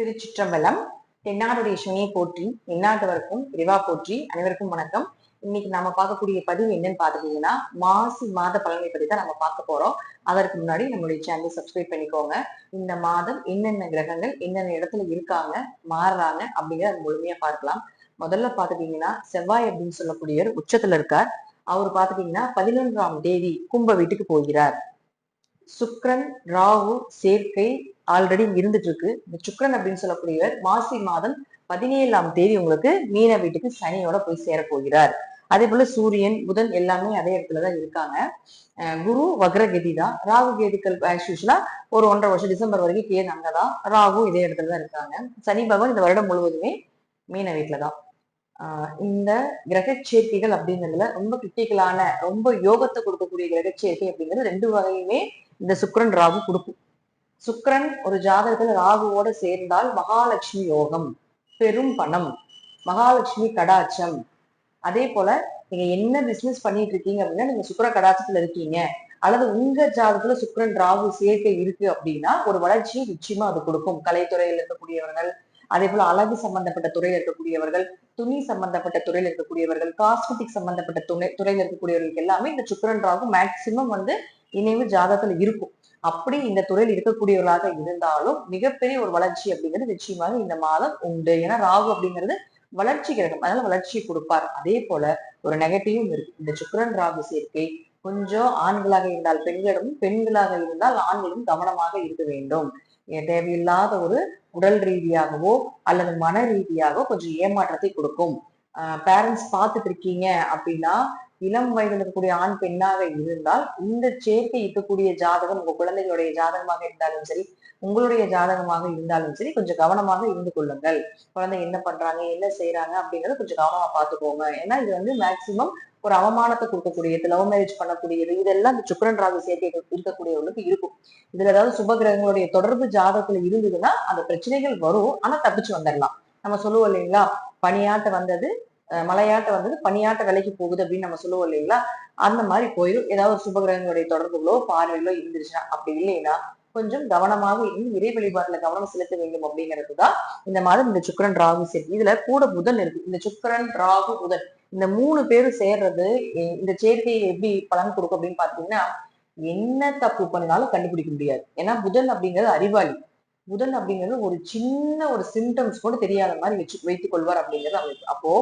திருச்சிற்றம்பலம் தென்னாடுடைய சிவனையை போற்றி எந்நாட்டவருக்கும் இறைவா போற்றி அனைவருக்கும் வணக்கம். இன்னைக்கு நாம பார்க்கக்கூடிய பதிவு என்னன்னு பாத்துட்டீங்கன்னா மாசி மாத பலனை பத்தி தான் நம்ம பார்க்க போறோம். அதற்கு முன்னாடி நம்மளுடைய சேனலை சப்ஸ்கிரைப் பண்ணிக்கோங்க. இந்த மாதம் என்னென்ன கிரகங்கள் என்னென்ன இடத்துல இருக்காங்க மாறுறாங்க அப்படிங்கிறத முழுமையா பார்க்கலாம். முதல்ல பாத்துட்டீங்கன்னா செவ்வாய் அப்படின்னு சொல்லக்கூடியவர் உச்சத்துல இருக்கார். அவர் பாத்துட்டீங்கன்னா பதினொன்றாம் தேதி கும்ப வீட்டுக்கு போகிறார். சுக்ரன் ராகு சேர்க்கை ஆல்ரெடி இருந்துட்டு இருக்கு இந்த சுக்ரன் அப்படின்னு சொல்லக்கூடியவர் மாசி மாதம் பதினேழாம் தேதி உங்களுக்கு மீன வீட்டுக்கு சனியோட போய் சேரப்போகிறார். அதே போல சூரியன் புதன் எல்லாமே அதே இடத்துலதான் இருக்காங்க. குரு வக்ரகதி தான். ராகு கேதுக்கள் ஆக்சுவலா ஒரு ஒன்றரை வருஷம் டிசம்பர் வரைக்கும் கேது அங்கதான் ராகு இதே இடத்துல தான் இருக்காங்க. சனி பகவான் இந்த வருடம் முழுவதுமே மீன வீட்டுல தான். ஆஹ் இந்த கிரக சேர்க்கைகள் அப்படிங்கிறதுல ரொம்ப கிரிட்டிக்கலான ரொம்ப யோகத்தை கொடுக்கக்கூடிய கிரக சேர்க்கை அப்படிங்கிறது ரெண்டு வகையுமே இந்த சுக்கரன் ராகு கொடுக்கும். சுக்கரன் ஒரு ஜாதகத்துல ராகுவோட சேர்ந்தால் மகாலட்சுமி யோகம் பெரும் பணம் மகாலட்சுமி கடாட்சம். அதே போல நீங்க என்ன பிசினஸ் பண்ணிட்டு இருக்கீங்க அப்படின்னா நீங்க சுக்கர கடாட்சத்துல இருக்கீங்க. அல்லது உங்க ஜாதகத்துல சுக்கரன் ராகு சேர்க்கை இருக்கு அப்படின்னா ஒரு வளர்ச்சியை நிச்சயமா அது கொடுக்கும். கலைத்துறையில் இருக்கக்கூடியவர்கள் அதே போல அழகு சம்பந்தப்பட்ட துறையில் இருக்கக்கூடியவர்கள் துணி சம்பந்தப்பட்ட துறையில் இருக்கக்கூடியவர்கள் காஸ்மெட்டிக் சம்பந்தப்பட்ட துணை துறையில் இருக்கக்கூடியவர்களுக்கு எல்லாமே இந்த சுக்கரன் ராகு மேக்சிமம் வந்து இணைவு ஜாதகத்துல இருக்கும். அப்படி இந்த துறையில் இருக்கக்கூடியவர்களாக இருந்தாலும் மிகப்பெரிய ஒரு வளர்ச்சி அப்படிங்கிறது நிச்சயமாக இந்த மாதம் உண்டு. ஏன்னா ராகு அப்படிங்கிறது வளர்ச்சி கிரகம். அதனால வளர்ச்சியை கொடுப்பார். அதே போல ஒரு நெகட்டிவும் இருக்கு. இந்த சுக்கிரன் ராகு சேர்க்கை கொஞ்சம் ஆண்களாக இருந்தால் பெண்களிடமும் பெண்களாக இருந்தால் ஆண்களும் கவனமாக இருக்க வேண்டும். தேவையில்லாத ஒரு உடல் ரீதியாகவோ அல்லது மன ரீதியாகவோ கொஞ்சம் ஏமாற்றத்தை கொடுக்கும். பேரண்ட்ஸ் பார்த்துட்டு இருக்கீங்க அப்படின்னா இளம் வயதில் இருக்கக்கூடிய ஆண் பெண்ணாக இருந்தால் இந்த சேர்க்கை இருக்கக்கூடிய ஜாதகம் உங்க குழந்தைகளுடைய ஜாதகமாக இருந்தாலும் சரி உங்களுடைய ஜாதகமாக இருந்தாலும் சரி கொஞ்சம் கவனமாக இருந்து கொள்ளுங்கள். குழந்தை என்ன பண்றாங்க என்ன செய்யறாங்க அப்படிங்கறத கொஞ்சம் கவனமா பார்த்துக்கோங்க. ஏன்னா இது வந்து மேக்சிமம் ஒரு அவமானத்தை கொடுக்கக்கூடியது லவ் மேரேஜ் பண்ணக்கூடியது இதெல்லாம் இந்த சுக்கரன் ராகு சேர்க்கை இருக்கக்கூடியவங்களுக்கு இருக்கும். இதுல ஏதாவது சுபகிரகங்களுடைய தொடர்பு ஜாதகத்துல இருந்ததுன்னா அந்த பிரச்சனைகள் வரும். ஆனா தப்பிச்சு வந்துடலாம் நம்ம சொல்லுவோம் இல்லைங்களா? பணியாட்ட வந்தது மலையாட்ட வந்தது பனியாட்ட விலைக்கு போகுது அப்படின்னு நம்ம சொல்லுவோம் இல்லைங்களா? அந்த மாதிரி போயிடும் ஏதாவது ஒரு சுபகிரகங்களுடைய தொடர்புகளோ பார்வைகளோ இருந்துச்சுன்னா அப்படி இல்லைன்னா கொஞ்சம் கவனமாக இருந்து இறை வழிபாட்டுல கவனம் செலுத்த வேண்டும் அப்படிங்கிறது தான் இந்த மாதம் இந்த சுக்கிரன் ராகு சேர்க்கை இதுல கூட புதன் இருக்கு. இந்த சுக்கிரன் ராகு புதன் இந்த மூணு பேரும் சேர்றது இந்த சேர்க்கையை எப்படி பலன் கொடுக்கும் அப்படின்னு பாத்தீங்கன்னா என்ன தப்பு பண்ணாலும் கண்டுபிடிக்க முடியாது. ஏன்னா புதன் அப்படிங்கிறது அறிவாளி. புதன் அப்படிங்கிறது ஒரு சின்ன ஒரு சிம்டம்ஸ் கூட தெரியாத மாதிரி வச்சு வைத்துக் கொள்வார் அப்படிங்கிறது அவங்களுக்கு அப்போ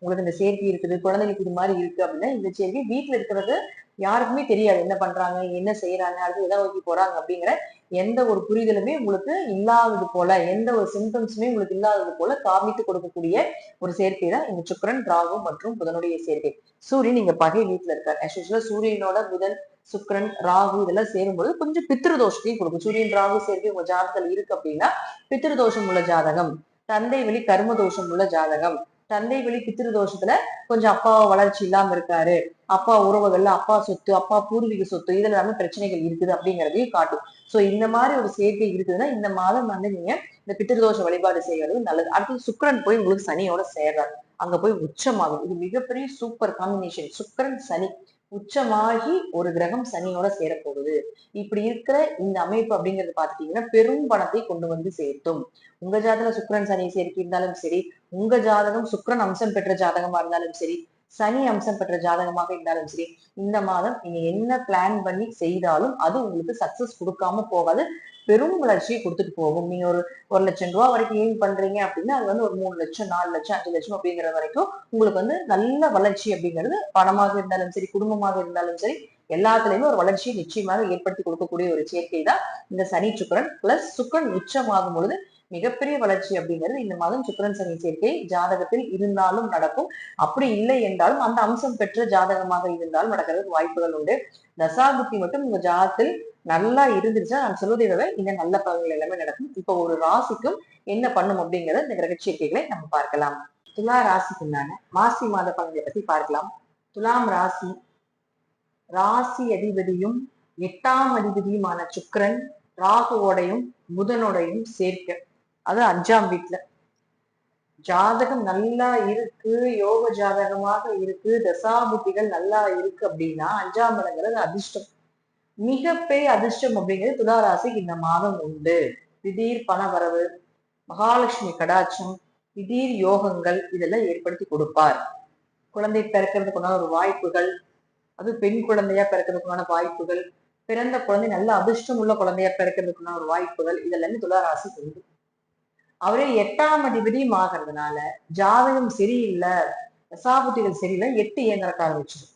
உங்களுக்கு இந்த சேர்க்கை இருக்குது குழந்தைங்களுக்கு இது மாதிரி இருக்கு அப்படின்னா இந்த சேர்க்கை வீட்டுல இருக்கிறது யாருக்குமே தெரியாது. என்ன பண்றாங்க என்ன செய்யறாங்க அடுத்து எதை நோக்கி போறாங்க அப்படிங்கிற எந்த ஒரு புரிதலுமே உங்களுக்கு இல்லாதது போல எந்த ஒரு சிம்டம்ஸுமே உங்களுக்கு இல்லாதது போல காமித்து கொடுக்கக்கூடிய ஒரு சேர்க்கை தான் இந்த சுக்கிரன் ராகு மற்றும் புதனுடைய சேர்க்கை சூரியன் இங்க பகை வீட்டுல இருக்காரு. ஆக்சுவலா சூரியனோட புதன் சுக்ரன் ராகு இதெல்லாம் சேரும்போது கொஞ்சம் பித்திருதோஷத்தையும் கொடுக்கும். சூரியன் ராகு சேர்க்கை உங்க ஜாதகத்துல இருக்கு அப்படின்னா பித்திருதோஷம் உள்ள ஜாதகம் தந்தை வெளி கர்ம தோஷம் உள்ள ஜாதகம் தந்தை வலி பித்திரு தோஷத்துல கொஞ்சம் அப்பா வளர்ச்சி இல்லாம இருக்காரு. அப்பா உறவுகள்ல அப்பா சொத்து அப்பா பூர்வீக சொத்து இதுல எல்லாமே பிரச்சனைகள் இருக்குது அப்படிங்கறதையும் காட்டும். சோ இந்த மாதிரி ஒரு சேர்க்கை இருக்குதுன்னா இந்த மாதம் வந்து நீங்க இந்த பித்திருதோஷ வழிபாடு செய்யறது நல்லது. அடுத்து சுக்கரன் போய் உங்களுக்கு சனியோட சேர்றாரு. அங்க போய் உச்சமாகும். இது மிகப்பெரிய சூப்பர் காம்பினேஷன் சுக்கரன் சனி. உச்சமாகி ஒரு கிரகம் சனியோட சேரப்போகுது. இப்படி இருக்கிற இந்த அமைப்பு அப்படிங்கிறது பாத்துட்டீங்கன்னா பெரும் பணத்தை கொண்டு வந்து சேர்த்தும். உங்க ஜாதகம் சுக்கரன் சனி சேர்க்கை இருந்தாலும் சரி உங்க ஜாதகம் சுக்கரன் அம்சம் பெற்ற ஜாதகமா இருந்தாலும் சரி சனி அம்சம் பெற்ற ஜாதகமாக இருந்தாலும் சரி இந்த மாதம் நீங்க என்ன பிளான் பண்ணி செய்தாலும் அது உங்களுக்கு சக்சஸ் கொடுக்காம போகாது. பெரும் வளர்ச்சியை கொடுத்துட்டு போகும். நீங்க ஒரு ஒரு லட்சம் ரூபாய் வரைக்கும் ஏன் பண்றீங்க அப்படின்னா அது வந்து ஒரு மூணு லட்சம் நாலு லட்சம் அஞ்சு லட்சம் அப்படிங்கிற வரைக்கும் உங்களுக்கு வந்து நல்ல வளர்ச்சி அப்படிங்கிறது பணமாக இருந்தாலும் சரி குடும்பமாக இருந்தாலும் சரி எல்லாத்துலயுமே ஒரு வளர்ச்சியை நிச்சயமாக ஏற்படுத்தி கொடுக்கக்கூடிய ஒரு சேர்க்கை தான் இந்த சனி சுக்கரன். பிளஸ் சுக்கிரன் உச்சமாகும் பொழுது மிகப்பெரிய வளர்ச்சி அப்படிங்கிறது இந்த மாதம் சுக்கரன் சனி சேர்க்கை ஜாதகத்தில் இருந்தாலும் நடக்கும். அப்படி இல்லை என்றாலும் அந்த அம்சம் பெற்ற ஜாதகமாக இருந்தாலும் நடக்கிறதுக்கு வாய்ப்புகள் உண்டு. தசாபுத்தி மட்டும் உங்க ஜாதகத்தில் நல்லா இருந்துச்சு நான் சொல்வதை விட இந்த நல்ல பலன்கள் எல்லாமே நடக்கும். இப்போ ஒரு ராசிக்கும் என்ன பண்ணும் அப்படிங்கறத இந்த கிரக சேர்க்கைகளை நம்ம பார்க்கலாம். துலா ராசிக்குண்டான மாசி மாத பலன்களை பத்தி பார்க்கலாம். துலாம் ராசி ராசி அதிபதியும் எட்டாம் அதிபதியுமான சுக்கரன் ராகுவோடையும் புதனோடையும் சேர்க்க. அது அஞ்சாம் வீட்டுல ஜாதகம் நல்லா இருக்கு யோக ஜாதகமாக இருக்கு தசாபுத்திகள் நல்லா இருக்கு அப்படின்னா அஞ்சாம் இடங்கிறது அதிர்ஷ்டம். மிகப்பெரிய அதிர்ஷ்டம் அப்படிங்கிறது துலா இந்த மாதம் உண்டு. திடீர் பண வரவு மகாலட்சுமி கடாட்சம் திடீர் யோகங்கள் இதெல்லாம் ஏற்படுத்தி கொடுப்பார். குழந்தை பிறக்கிறதுக்குண்டான ஒரு வாய்ப்புகள் அது பெண் குழந்தையா பிறக்கிறதுக்குண்டான வாய்ப்புகள் பிறந்த குழந்தை நல்ல அதிர்ஷ்டம் உள்ள குழந்தையா பிறக்கிறதுக்குண்டான ஒரு வாய்ப்புகள் இதெல்லாமே துளாராசி உண்டு. அவரே எட்டாம் அதிபதியும் ஆகிறதுனால ஜாதகம் சரியில்லை தசாபுத்திகள் சரியில்லை எட்டு இயங்குறக்க ஆரம்பிச்சிடும்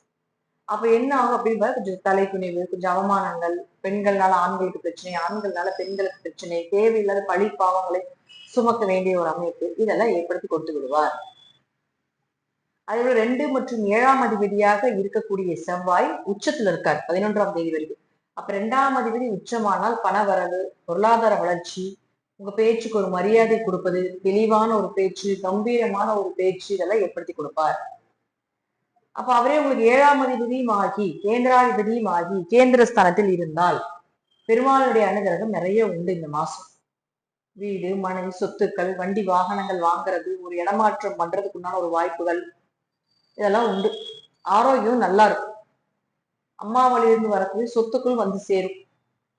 அப்ப என்ன ஆகும் அப்படின்னு கொஞ்சம் கொஞ்சம் தலைக்குனிவு கொஞ்சம் அவமானங்கள் பெண்கள்னால ஆண்களுக்கு பிரச்சனை ஆண்கள்னால பெண்களுக்கு பிரச்சனை தேவையில்லாத பழி பாவங்களை சுமக்க வேண்டிய ஒரு அமைப்பு இதெல்லாம் ஏற்படுத்தி கொடுத்து விடுவார். அதோட ரெண்டு மற்றும் ஏழாம் அதிபதியாக இருக்கக்கூடிய செவ்வாய் உச்சத்துல இருக்கார் பதினொன்றாம் தேதி வரைக்கும். அப்ப ரெண்டாம் அதிபதி உச்சமானால் பண வரவு பொருளாதார வளர்ச்சி உங்க பேச்சுக்கு ஒரு மரியாதை கொடுப்பது தெளிவான ஒரு பேச்சு கம்பீரமான ஒரு பேச்சு இதெல்லாம் ஏற்படுத்தி கொடுப்பார். அப்ப அவரே உங்களுக்கு ஏழாம் அதிபதியும் ஆகி கேந்திராதிபதியும் ஆகி கேந்திர ஸ்தானத்தில் இருந்தால் பெருமாளுடைய அனுகிரகம் நிறைய உண்டு இந்த மாசம். வீடு மனை சொத்துக்கள் வண்டி வாகனங்கள் வாங்குறது ஒரு இடமாற்றம் பண்றதுக்குண்டான ஒரு வாய்ப்புகள் இதெல்லாம் உண்டு. ஆரோக்கியம் நல்லா இருக்கும். அம்மா வழியிலிருந்து வரக்கூடிய சொத்துக்கள் வந்து சேரும்.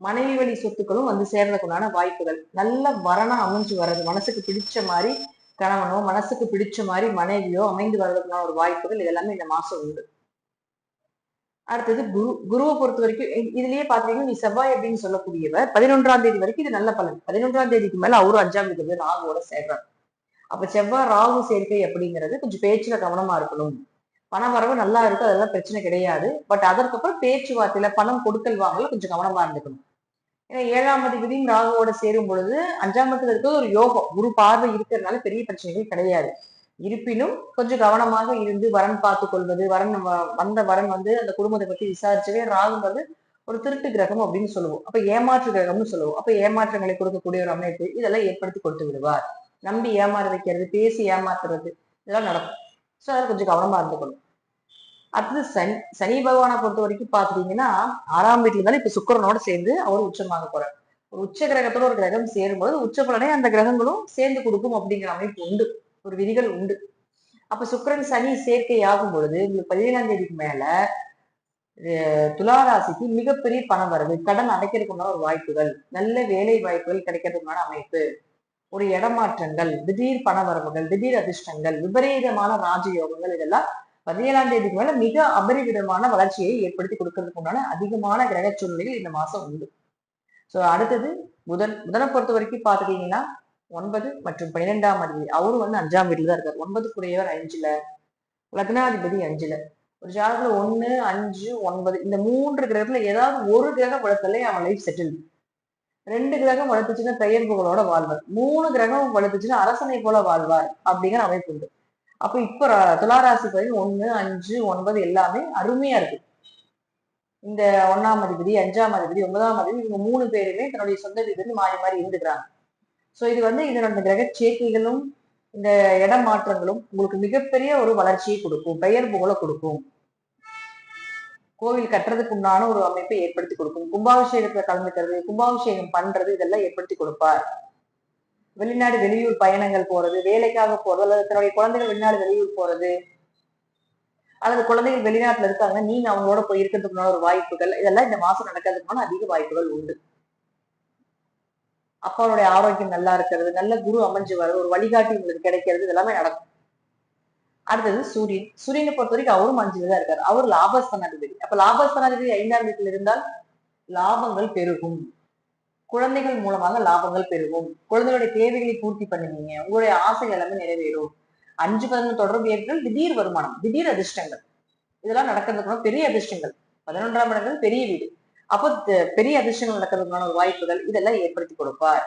மனைவி வழி சொத்துக்களும் வந்து சேர்றதுக்குண்டான வாய்ப்புகள். நல்ல வரணம் அமைஞ்சு வர்றது மனசுக்கு பிடிச்ச மாதிரி கணவனோ மனசுக்கு பிடிச்ச மாதிரி மனைவியோ அமைந்து வர்றதுக்கான ஒரு வாய்ப்புகள் இதெல்லாமே இந்த மாசம் உண்டு. அடுத்தது குரு குருவை பொறுத்த வரைக்கும் இதுலயே பாத்தீங்கன்னா நீ செவ்வாய் அப்படின்னு சொல்லக்கூடியவர் பதினொன்றாம் தேதி வரைக்கும் இது நல்ல பலன். பதினொன்றாம் தேதிக்கு மேல அவரும் அஞ்சாம் தேதி ராகுவோட சேர்றாரு. அப்ப செவ்வாய் ராகு சேர்க்கை அப்படிங்கிறது கொஞ்சம் பேச்சுல கவனமா இருக்கணும். பண வரவு நல்லா இருக்கு அதெல்லாம் பிரச்சனை கிடையாது. பட் அதற்கப்புறம் பேச்சுவார்த்தையில பணம் கொடுக்கல் வாங்கல கொஞ்சம் கவனமா இருந்துக்கணும். ஏன்னா ஏழாம் அதிபதியும் ராகுவோட சேரும் பொழுது அஞ்சாம் இடத்துல இருக்கிறது ஒரு யோகம். குரு பார்வை இருக்கிறதுனால பெரிய பிரச்சனைகள் கிடையாது. இருப்பினும் கொஞ்சம் கவனமாக இருந்து வரன் பார்த்து கொள்வது வரன் வ- வந்த வரன் வந்து அந்த குடும்பத்தை பத்தி விசாரிச்சவே ராகுங்கிறது ஒரு திருட்டு கிரகம் அப்படின்னு சொல்லுவோம். அப்ப ஏமாற்று கிரகம்னு சொல்லுவோம். அப்ப ஏமாற்றங்களை கொடுக்கக்கூடிய ஒரு அமைப்பு இதெல்லாம் ஏற்படுத்தி கொடுத்து விடுவார். நம்பி ஏமாற வைக்கிறது பேசி ஏமாத்துறது இதெல்லாம் நடக்கும். ஸோ அதில் கொஞ்சம் கவனமா இருந்துக்கணும். அடுத்தது சனி சனி பகவானை பொறுத்த வரைக்கும் பாத்துட்டீங்கன்னா ஆறாம் வீட்டுல இருந்தாலும் இப்ப சுக்கிரனோட சேர்ந்து அவர் உச்சமாக போறார். ஒரு உச்ச கிரகத்தோட ஒரு கிரகம் சேரும்போது உச்ச பலனை அந்த கிரகங்களும் சேர்ந்து கொடுக்கும் அப்படிங்கிற அமைப்பு உண்டு. ஒரு விதிகள் உண்டு. அப்ப சுக்கிரன் சனி சேர்க்கை ஆகும் பொழுது உங்களுக்கு பதினேழாம் தேதிக்கு மேல அஹ், துலா ராசிக்கு மிகப்பெரிய பணம் வருது. கடன் அடைக்கிறதுக்குண்டான ஒரு வாய்ப்புகள் நல்ல வேலை வாய்ப்புகள் கிடைக்கிறதுக்குண்டான அமைப்பு. ஒரு இடமாற்றங்கள் திடீர் பண வரவுகள் திடீர் அதிர்ஷ்டங்கள் விபரீதமான ராஜயோகங்கள் இதெல்லாம் பதினேழாம் தேதிக்கு மேல மிக அபரிவிதமான வளர்ச்சியை ஏற்படுத்தி கொடுக்கறதுக்கு உண்டான அதிகமான கிரக சூழ்நிலைகள் இந்த மாசம் உண்டு. சோ அடுத்தது புதன் புதனை பொறுத்த வரைக்கும் பாத்துட்டீங்கன்னா ஒன்பது மற்றும் பன்னிரெண்டாம் அதிபதி. அவரும் வந்து அஞ்சாம் வீட்டுல தான் இருக்காரு. ஒன்பது குறையவர் அஞ்சுல லக்னாதிபதி அஞ்சுல. ஒரு ஜாதகத்துல ஒன்னு அஞ்சு ஒன்பது இந்த மூன்று கிரகத்துல ஏதாவது ஒரு கிரகம் வளர்த்தாலே அவன் லைஃப் செட்டில் ரெண்டு கிரகம் வளர்த்துச்சுன்னா பெயர் புகழோட வாழ்வார். மூணு கிரகம் வளர்த்துச்சுன்னா அரசனை போல வாழ்வார் அப்படிங்கிற அமைப்பு உண்டு. அப்ப இப்ப துளாராசி பயிர் ஒன்னு அஞ்சு ஒன்பது எல்லாமே அருமையா இருக்கு. இந்த ஒன்னாம் அதிபதி அஞ்சாம் அதிபதி ஒன்பதாம் அதிபதி இவங்க மூணு பேருமே தன்னுடைய சொந்த வீட்டுல மாறி மாறி இருந்துக்கிறாங்க. சோ இது வந்து இதனோட கிரக சேர்க்கைகளும் இந்த இடம் மாற்றங்களும் உங்களுக்கு மிகப்பெரிய ஒரு வளர்ச்சியை கொடுக்கும் பெயர் புகழ கொடுக்கும். கோவில் கட்டுறதுக்கு உண்டான ஒரு அமைப்பை ஏற்படுத்தி கொடுக்கும். கும்பாபிஷேகத்துல கலந்துக்கிறது கும்பாபிஷேகம் பண்றது இதெல்லாம் ஏற்படுத்தி கொடுப்பார். வெளிநாடு வெளியூர் பயணங்கள் போறது வேலைக்காக போறது அல்லது தன்னுடைய குழந்தைகள் வெளிநாடு வெளியூர் போறது அல்லது குழந்தைகள் வெளிநாட்டுல இருக்காங்க நீங்க அவங்களோட போய் இருக்கிறதுக்குள்ள ஒரு வாய்ப்புகள் இதெல்லாம் இந்த மாசம் நடக்கிறதுக்கான அதிக வாய்ப்புகள் உண்டு. அப்பாவுடைய ஆரோக்கியம் நல்லா இருக்கிறது நல்ல குரு அமைஞ்சு வர்றது ஒரு வழிகாட்டி உங்களுக்கு கிடைக்கிறது இதெல்லாமே நடக்கும். அடுத்தது சூரியன். சூரியனை பொறுத்த வரைக்கும் அவரும் அஞ்சுல தான் இருக்காரு. அவர் லாபஸ்தானாதிபதி. அப்ப லாபஸ்தானாதிபதி ஐந்தாம் வீட்டில் இருந்தால் லாபங்கள் பெருகும். குழந்தைகள் மூலமாக லாபங்கள் பெருகும் குழந்தைகளுடைய தேவைகளை பூர்த்தி பண்ணுவீங்க. உங்களுடைய ஆசைகள் எல்லாமே நிறைவேறும். அஞ்சு பதினொன்று தொடர்பு ஏற்கள் திடீர் வருமானம் திடீர் அதிர்ஷ்டங்கள். இதெல்லாம் நடக்கிறதுக்கான பெரிய அதிர்ஷ்டங்கள். பதினொன்றாம் இடங்கள் பெரிய வீடு. அப்போ பெரிய அதிர்ஷ்டங்கள் நடக்கிறதுக்கான ஒரு வாய்ப்புகள் இதெல்லாம் ஏற்படுத்தி கொடுப்பார்.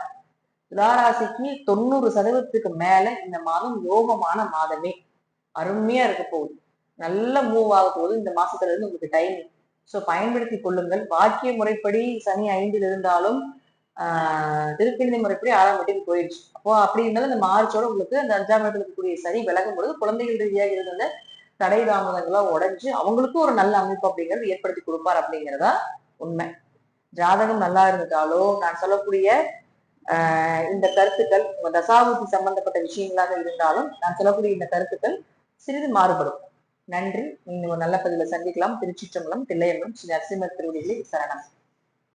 துளாராசிக்கு தொண்ணூறு சதவீதத்துக்கு மேல இந்த மாதம் யோகமான மாதமே. அருமையா இருக்க போகுது. நல்ல மூவ் ஆக போகுது இந்த மாசத்துல இருந்து உங்களுக்கு டைமிங் சோ பயன்படுத்தி கொள்ளுங்கள். வாக்கிய முறைப்படி சனி ஐந்தில் இருந்தாலும் திருப்பிந்தி முறைப்படி ஆறாம் வீட்டுக்கு போயிடுச்சு. அப்போ அப்படி இருந்தாலும் இந்த மார்ச்சோட உங்களுக்கு அந்த அஞ்சாம் வீட்டில் இருக்கக்கூடிய சரி விலகும் பொழுது குழந்தைகள் ரீதியாக இருந்த தடை தாமதங்களாக உடைஞ்சு அவங்களுக்கும் ஒரு நல்ல அமைப்பு அப்படிங்கிறது ஏற்படுத்தி கொடுப்பார் அப்படிங்கிறதா உண்மை. ஜாதகம் நல்லா இருந்துட்டாலோ நான் சொல்லக்கூடிய இந்த கருத்துக்கள் உங்க தசாபுத்தி சம்பந்தப்பட்ட விஷயங்களாக இருந்தாலும் நான் சொல்லக்கூடிய இந்த கருத்துக்கள் சிறிது மாறுபடும். நன்றி. நீங்கள் ஒரு நல்ல பதிவில் சந்திக்கலாம். திருச்சிற்றம்பலம் தில்லையம்பலம் ஸ்ரீ நரசிம்மர் திருவடிகளை சரணம்